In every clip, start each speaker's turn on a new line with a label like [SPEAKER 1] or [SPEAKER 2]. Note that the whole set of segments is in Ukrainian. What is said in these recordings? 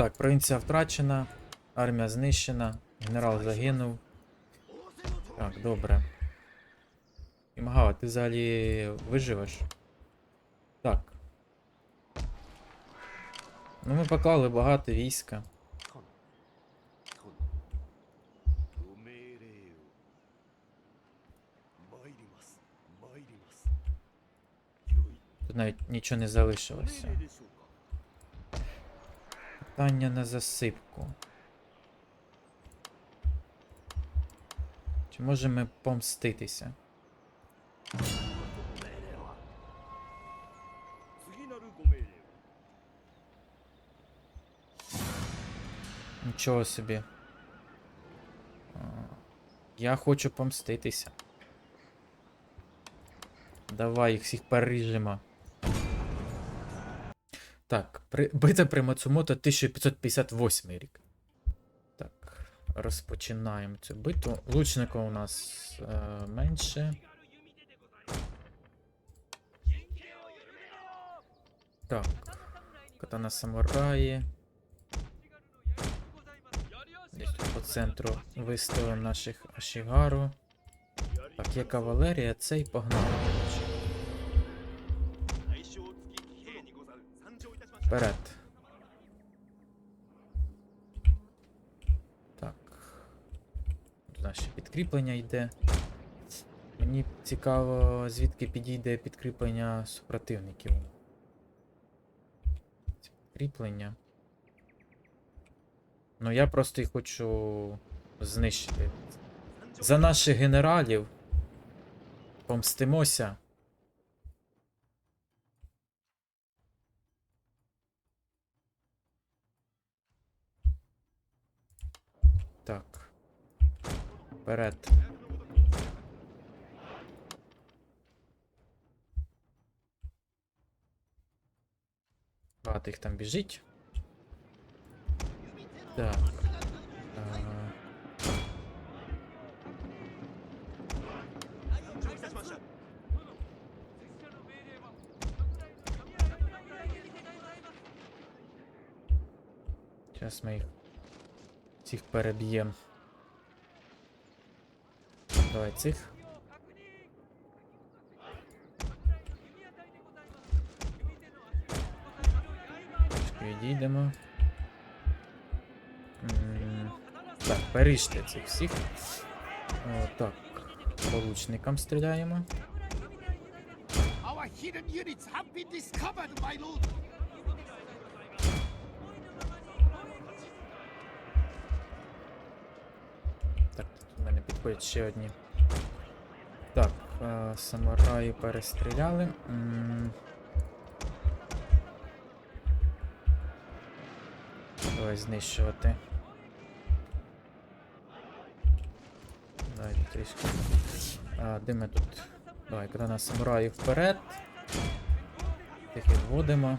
[SPEAKER 1] Так, провінція втрачена, армія знищена, генерал загинув. Так, добре. Імгава, ти взагалі виживеш? Так. Ну ми поклали багато війська. Тут навіть нічого не залишилося. Питання на засипку. Чи можемо помститися? Нічого собі. Я хочу помститися. Давай їх всіх переріжемо. Так, при... битва при Мацумото 1558 рік. Так, розпочинаємо цю битву. Лучника у нас е, менше. Так, катана самураї. Десь тут по центру виставимо наших Ашігару. Так, є кавалерія, цей погнали. Вперед. Так. Тут наше підкріплення йде. Мені цікаво, звідки підійде підкріплення супротивників. Підкріплення. Ну я просто їх хочу знищити. За наших генералів. Помстимося. Вперед. Багато їх там біжить. Так. Е, Зараз ми їх цих переб'ємо. Давай цих. Відійдемо. Так, перейшли цих всіх. О, так. По лучникам стріляємо.
[SPEAKER 2] Our hidden units have been discovered, my lord.
[SPEAKER 1] Підходять ще одні. Так, е, самураї перестріляли. М. Давай знищувати. Давай трішки. А, де ми тут? Давай, коли на самураїв вперед. Тих відводимо.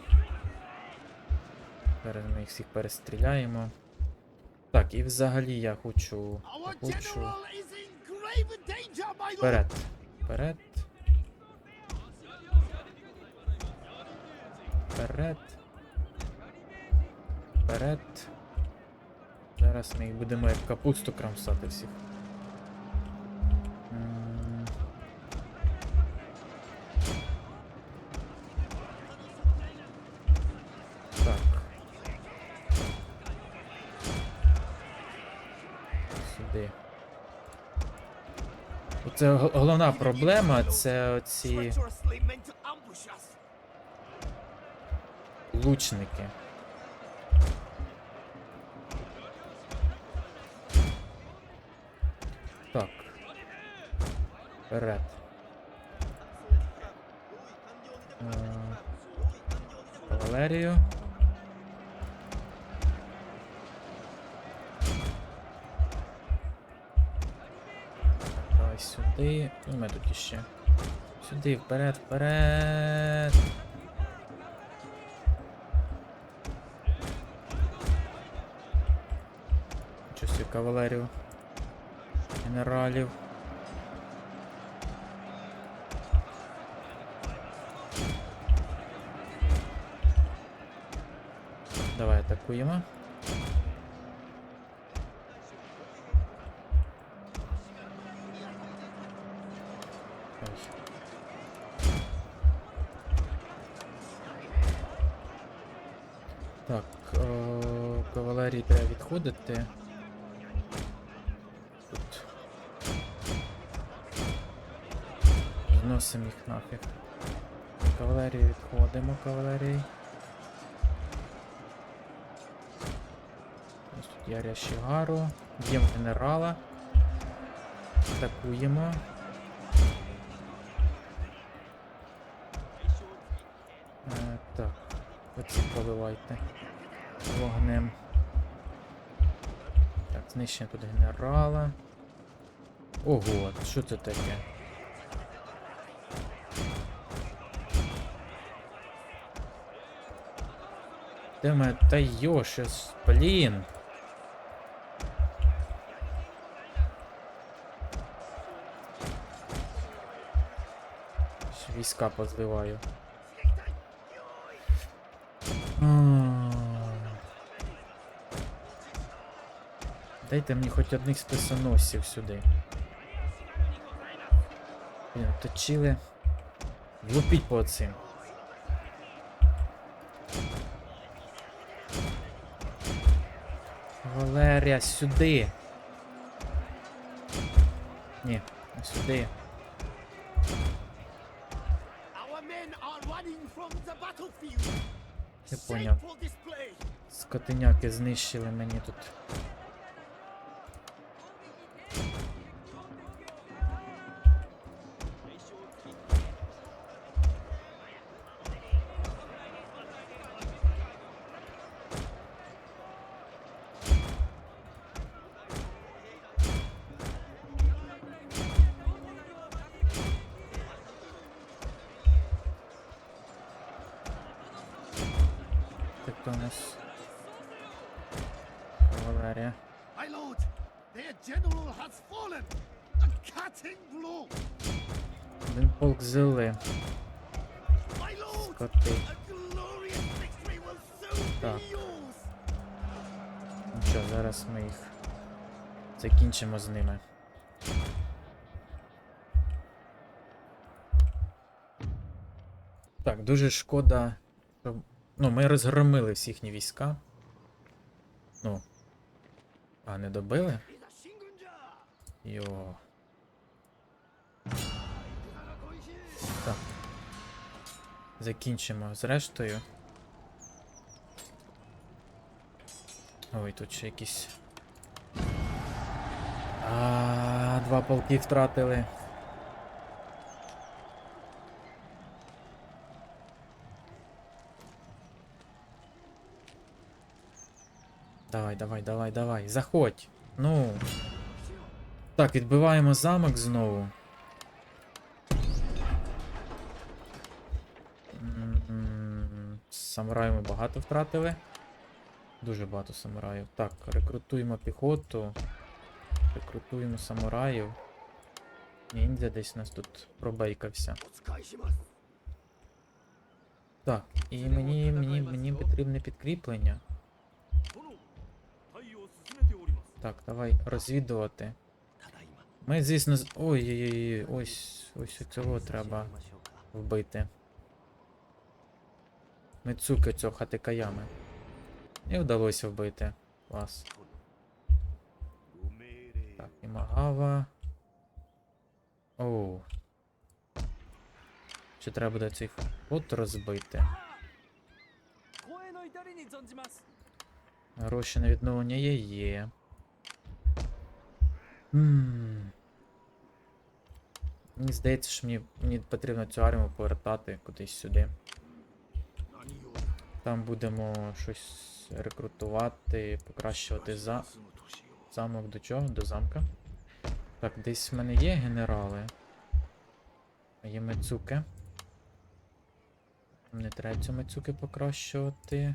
[SPEAKER 1] Зараз ми їх всіх перестріляємо. Так, і взагалі я хочу. Хочу... Вперед. Вперед. Вперед. Вперед. Зараз ми будемо як капусту крамсати всіх. Це головна проблема, це
[SPEAKER 2] us.
[SPEAKER 1] лучники. Так. Вперед. Е, сюди. Ну, ми тут іще. Сюди, вперед, вперед. І кавалерів. Генералів. Давай атакуємо. Треба. Тут. Зносимо їх нафіг. Кавалерії відходимо, кавалерії. Ось тут є Рящигару. Б'ємо генерала. Атакуємо. Е, так, оці поливайте вогнем. Знищення тут генерала. Ого, що це таке? Де мене? Та йо, щас, блін. Війська позливаю. Дайте мені хоч одних списоносців сюди. Блін, точили. Влупіть по цим. Валерія, сюди. Ні, не сюди. Я поняв. Скотиняки знищили мені тут. Один полк взяли. Скоти. Так. Ну що, зараз ми їх закінчимо з ними. Так, дуже шкода. що- Ну, ми розгромили всі їхні війська. Ну. А, не добили? Йо. Закінчимо з рештою. Ой, тут ще якісь. А, два полки втратили. Давай, давай, давай, давай. Заходь. Ну. Так, відбиваємо замок знову. самураю ми багато втратили. Дуже багато самураїв. Так, рекрутуємо піхоту. Рекрутуємо самураїв. Ніндзя десь у нас тут пробейкався. Так, і мені мені, мені потрібне підкріплення. Так, давай розвідувати. Ми, звісно, з... Ой-ой-ой, ось ось цього треба вбити. Мицуки цього хатикаями. І вдалося вбити
[SPEAKER 3] вас.
[SPEAKER 1] Так, і Магава. Оу. Чи треба буде цей фот розбити? Гроші на відновлення є є. Ммм. Мені здається, що мені, мені потрібно цю армію повертати кудись сюди. Там будемо щось рекрутувати, покращувати за... замок до чого? До замка. Так, десь в мене є генерали. А Є мецуки. Не треба цю мецуки покращувати.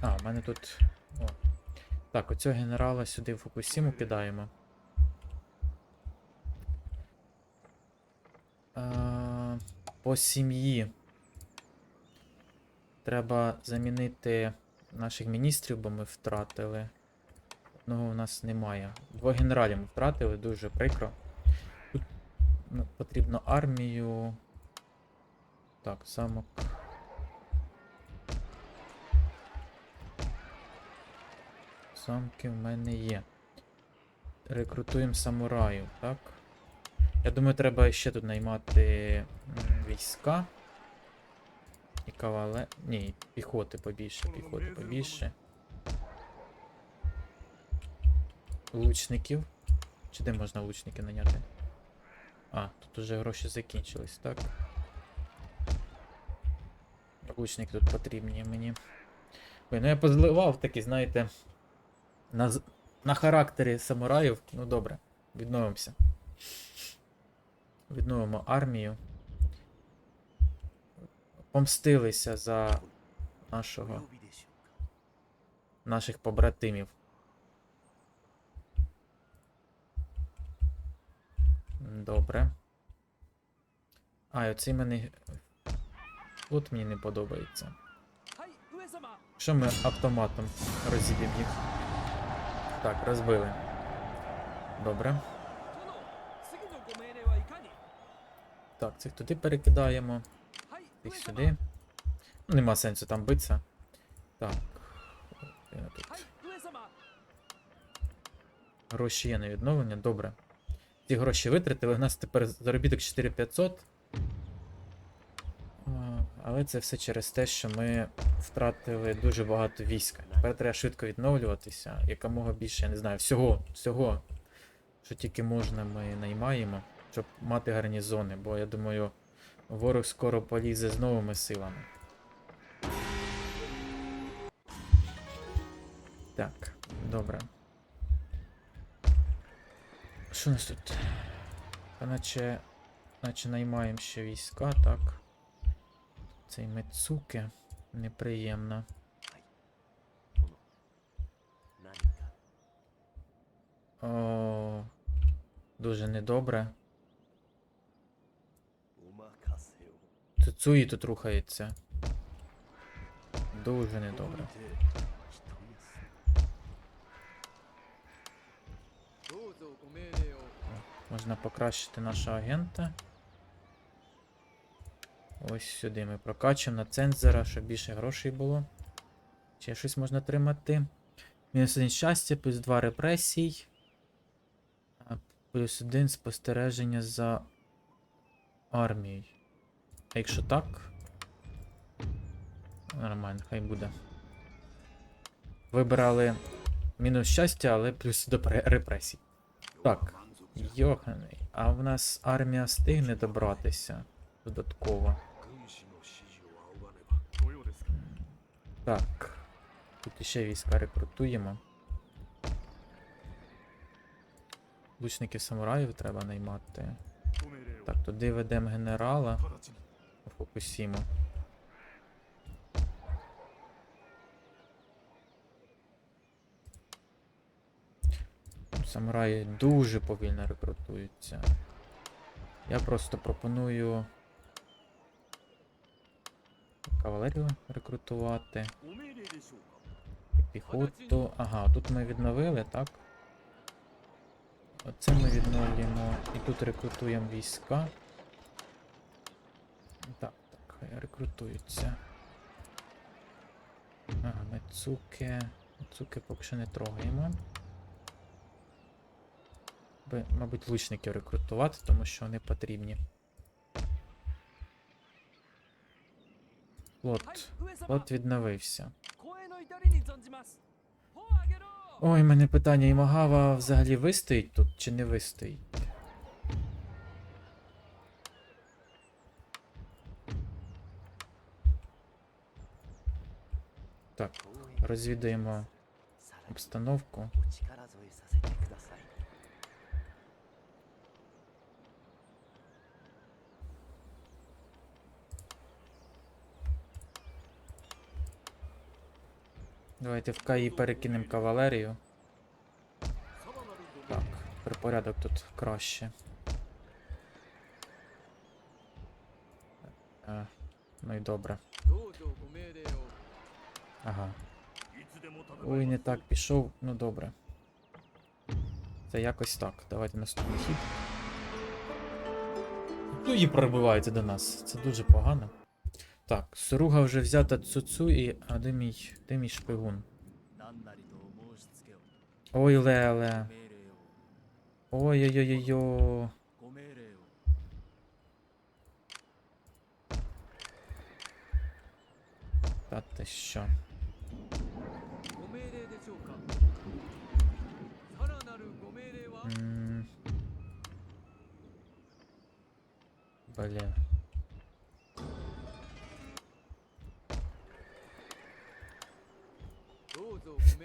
[SPEAKER 1] А, в мене тут. О. Так, оцього генерала сюди в Фукусіму кидаємо. А, По сім'ї треба замінити наших міністрів, бо ми втратили. Одного у нас немає. Двох генералів ми втратили, дуже прикро. Тут ну, потрібно армію. Так, замок. Замки в мене є. Рекрутуємо самураїв, так? Я думаю, треба ще тут наймати війська. І кавале. Ні, піхоти побільше, піхоти побільше. Лучників. Чи де можна лучники наняти? А, тут уже гроші закінчились, так? Лучники тут потрібні мені. Ой, ну я позливав таки, знаєте. На, на характері самураїв. Ну добре, відновимося. Відновимо армію помстилися за нашого наших побратимів. Добре. А, і оцей мене. Тут мені не подобається. Що ми автоматом розіб'ємо їх? Так, розбили. Добре. Так, цих туди перекидаємо. Їх сюди. Ну, нема сенсу там битися. Так. Тут. Гроші є на відновлення, добре. Ці гроші витратили. У нас тепер заробіток 4500. Але це все через те, що ми втратили дуже багато війська. Тепер треба швидко відновлюватися. Якомога більше, я не знаю, всього, всього, що тільки можна, ми наймаємо, щоб мати гарнізони. Бо я думаю, ворог скоро полізе з новими силами. Так, добре. Що у нас тут? Та наче. Наче наймаємо ще війська, так. Цей Мецуке.
[SPEAKER 3] か
[SPEAKER 1] О, дуже недобре. Цуї тут рухається. Дуже недобре. Можна покращити нашого агента. Ось сюди ми прокачуємо на цензора, щоб більше грошей було. Ще щось можна тримати. Мінус один щастя, плюс 2 репресій. Плюс один спостереження за армією. А якщо так. Нормально, хай буде. Вибирали мінус щастя, але плюс до репресій. Так. Йоханий, а в нас армія стигне добратися додатково. Так. Тут ще війська рекрутуємо. Лучників самураїв треба наймати. Так, туди ведемо генерала. Фукусіму. Самураї дуже повільно рекрутуються. Я просто пропоную кавалерію рекрутувати. І піхоту. Ага, тут ми відновили, так? Оце ми відновлюємо. І тут рекрутуємо війська. Так, так, хай рекрутуються. Ага, мецуки. Мецуки поки що не трогаємо. Би, мабуть, лучників рекрутувати, тому що вони потрібні. Флот. Флот відновився. Ой, мене питання, Імагава взагалі вистоїть тут чи не вистоїть? розвідуємо обстановку. Давайте в Каї перекинемо кавалерію. Так, припорядок тут краще. Е, ну і добре. Ага. Ой, не так пішов, ну добре. Це якось так. Давайте наступний хід. Ну, Туї пробивається до нас. Це дуже погано. Так, Соруга вже взята Цуцу і. А де мій де мій шпигун? Ой, Леле. Ой-ой-ой-ой. Та ти що?
[SPEAKER 4] Бля.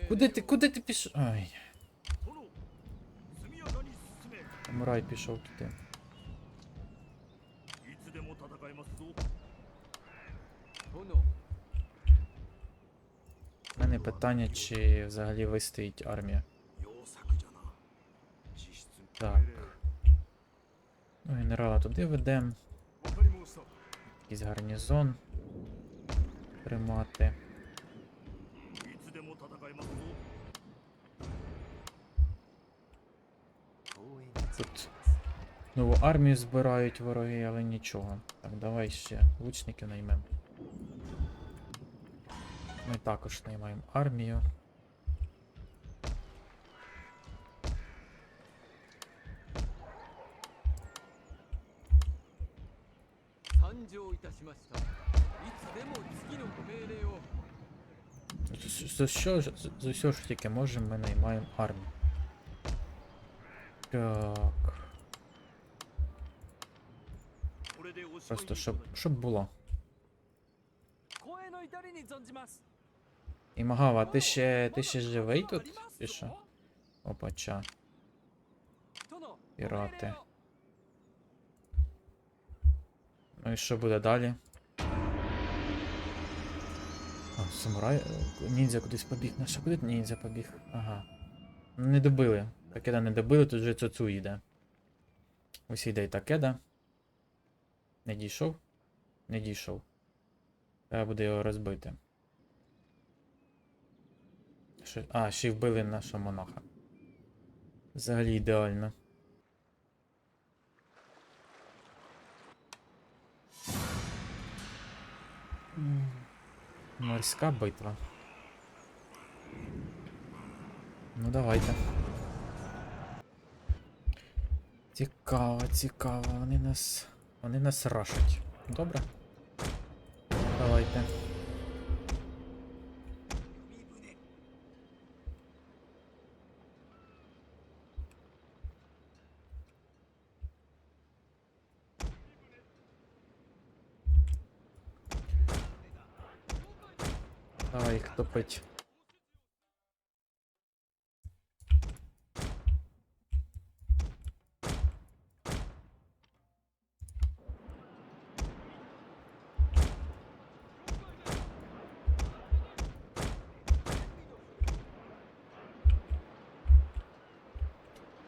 [SPEAKER 1] Куди ти, куди ти пішов? Ай. Мрай пішов туди. У мене питання, чи взагалі вистоїть армія. генерала туди ведемо. Якийсь гарнізон тримати. Тут нову армію збирають вороги, але нічого. Так, давай ще лучників наймемо. Ми також наймаємо армію. За що ж, за все що тільки може, ми наймаємо армію. Так. Просто щоб, щоб було. Імагава, ти ще, ти ще живий тут? Ти що? Опача. Пірати. Ну і що буде далі? А, самурай. е, Ніндзя кудись побіг. На що куди ніндзя побіг? Ага. Не добили. Такеда не добили, тут вже Цуцу йде. Ось йде і Такеда. Не дійшов? Не дійшов. Треба буде його розбити. Що... А, ще й вбили нашого монаха. Взагалі ідеально. Морська битва. Ну давайте. Цікаво, цікаво. Вони нас. Вони нас рашать. Добре. Давайте. Давай.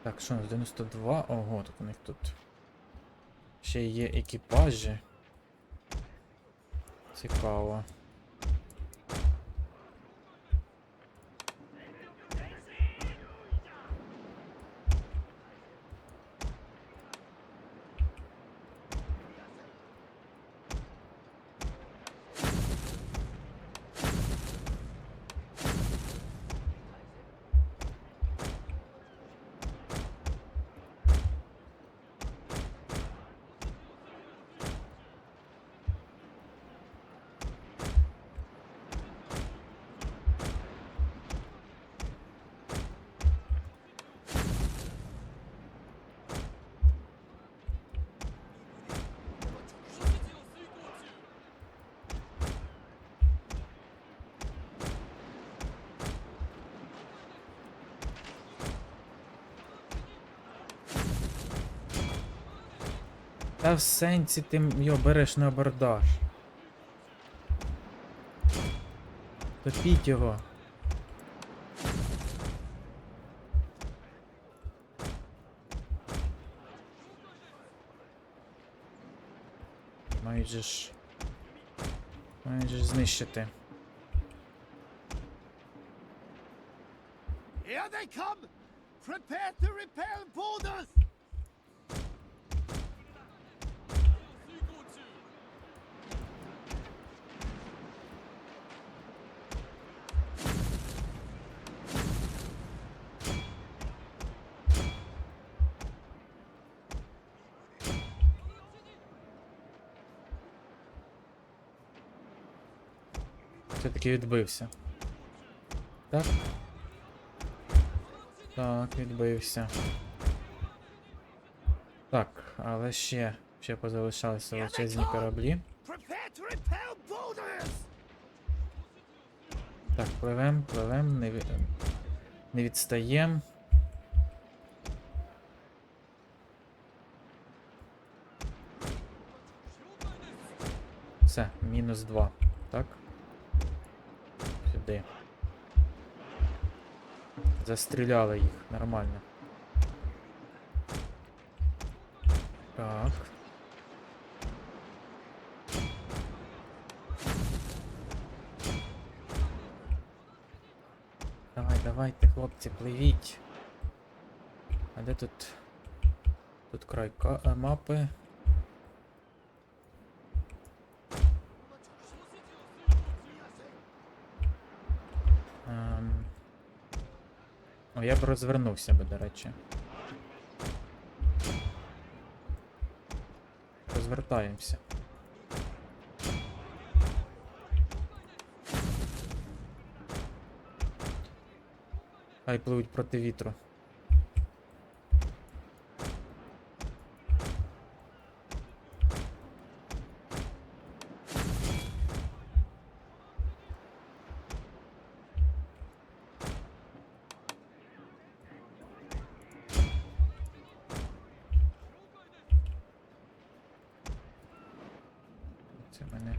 [SPEAKER 1] Так, що у нас 92? Ого, так у них тут ще є екіпажі. Цікаво. Та в сенсі ти його береш на абордаж. Топіть його. Мають ж... Майже ж знищити.
[SPEAKER 2] Here they come! Prepare to repel borders! Boarders!
[SPEAKER 1] Все-таки відбився. Так. Так, відбився. Так, але ще, ще позалишалися величезні кораблі. Так, пливем, пливем, не, від... не відстаєм. Все, мінус 2. Так. Застріляли їх, нормально. Так. Давай, давайте, хлопці, пливіть. А де тут? Тут край е, мапи. Я б розвернувся би, до речі. Розвертаємося. Хай пливуть проти вітру. Це мене.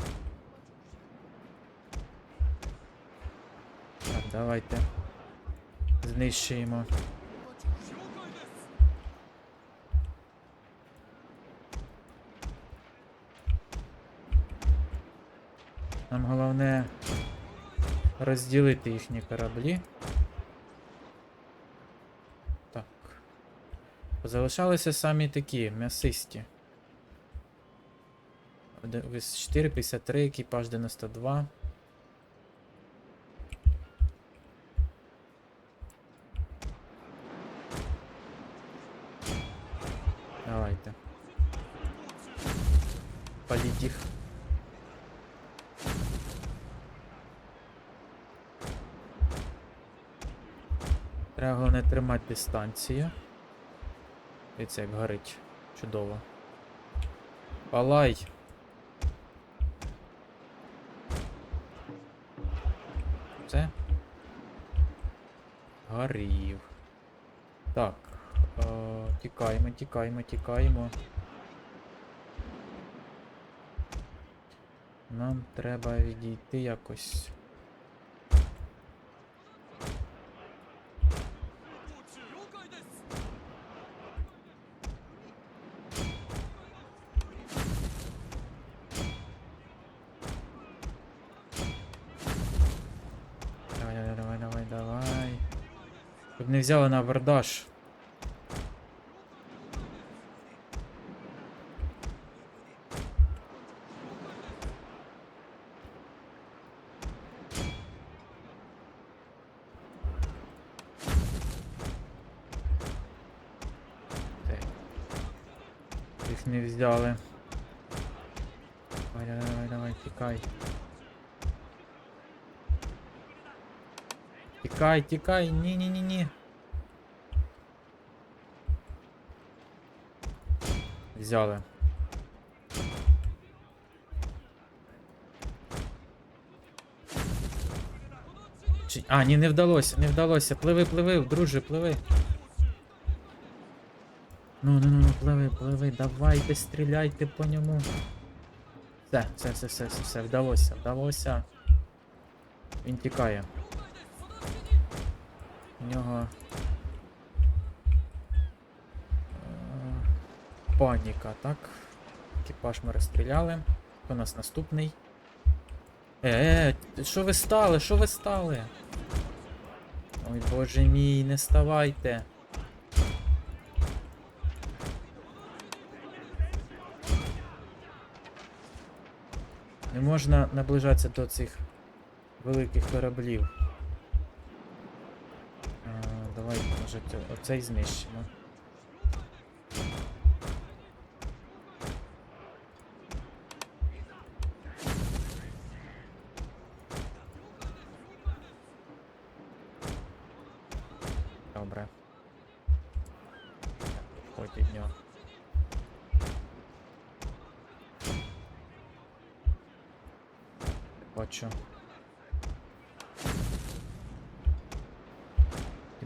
[SPEAKER 1] Так, давайте. Знищуємо. Нам головне розділити їхні кораблі. Так. Залишалися самі такі, м'ясисті. Оде- вис- 4, 53, екіпаж 92. Давайте. Паліть їх. Треба головне тримати дистанцію. І це як горить. Чудово. Палай! Це? Горів. Так. Е, тікаємо, тікаємо, тікаємо. Нам треба відійти якось. взяли на абордаж. Так. Їх не взяли. Давай, давай, давай, давай, тікай. Тікай, тікай, ні-ні-ні-ні. Взяли. Чи... А, ні, не вдалося, не вдалося. Пливи, пливи, друже, пливи. Ну, ну, ну, ну, пливи, пливи, давайте, стріляйте по ньому. Все, все, все, все, все, все, вдалося, вдалося. Він тікає. У нього. Паніка, так. Екіпаж ми розстріляли. У нас наступний? Е, е, що ви стали? Що ви стали? Ой боже мій, не ставайте. Не можна наближатися до цих великих кораблів. А, давай, може, оцей знищимо.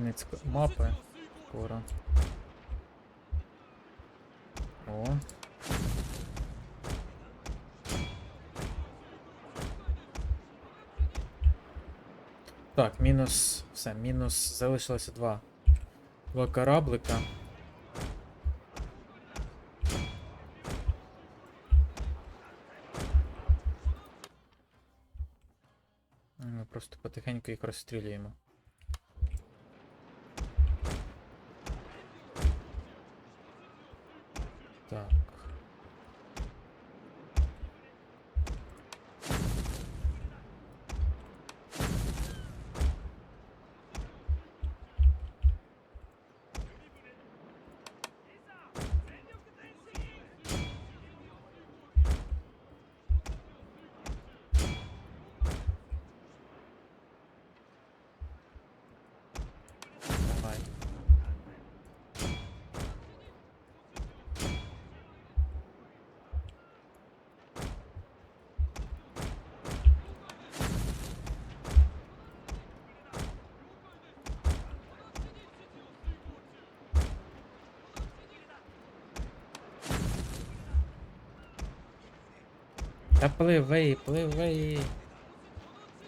[SPEAKER 1] Кінець к- мапи. Скоро. О. Так, мінус. Все, мінус. Залишилося два. Два кораблика. Ми просто потихеньку їх розстрілюємо. Так. Давай. Та пливи, пливи.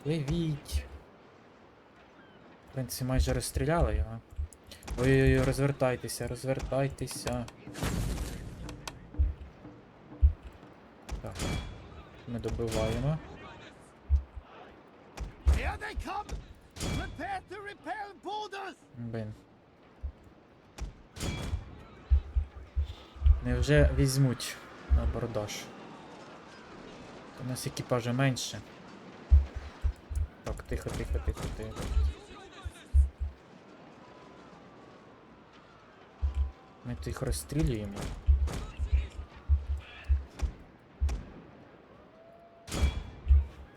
[SPEAKER 1] Пливіть. В принципі, майже розстріляли його. Ой-ой-ой, розвертайтеся, розвертайтеся. Так. Ми добиваємо. Блін. Невже візьмуть на абордаж? У нас екіпажа менше. Так, тихо, тихо, тихо, тихо. Ми тих розстрілюємо.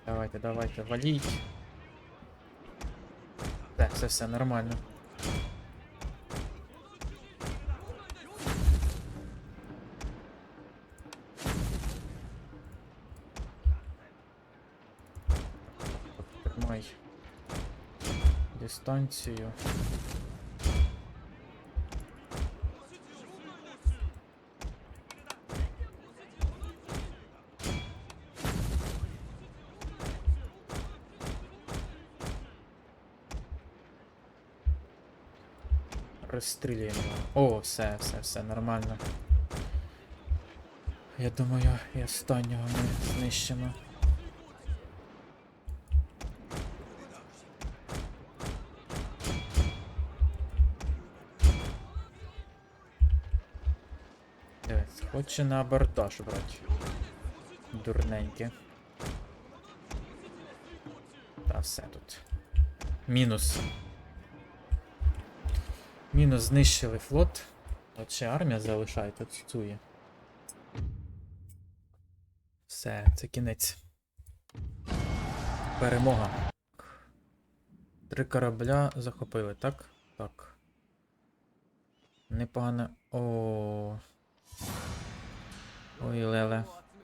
[SPEAKER 1] Давайте, давайте, валіть. Так, все, все нормально. Дистанцію. Розстрілюємо. О, все, все, все, нормально. Я думаю, і останнього ми знищимо. Хоче на абордаж брати. Дурненьке. Та все тут. Мінус. Мінус знищили флот. От ще армія залишається, цує. Все, це кінець. Перемога. Три корабля захопили, так? Так. Непогано. О. Ой, Леле.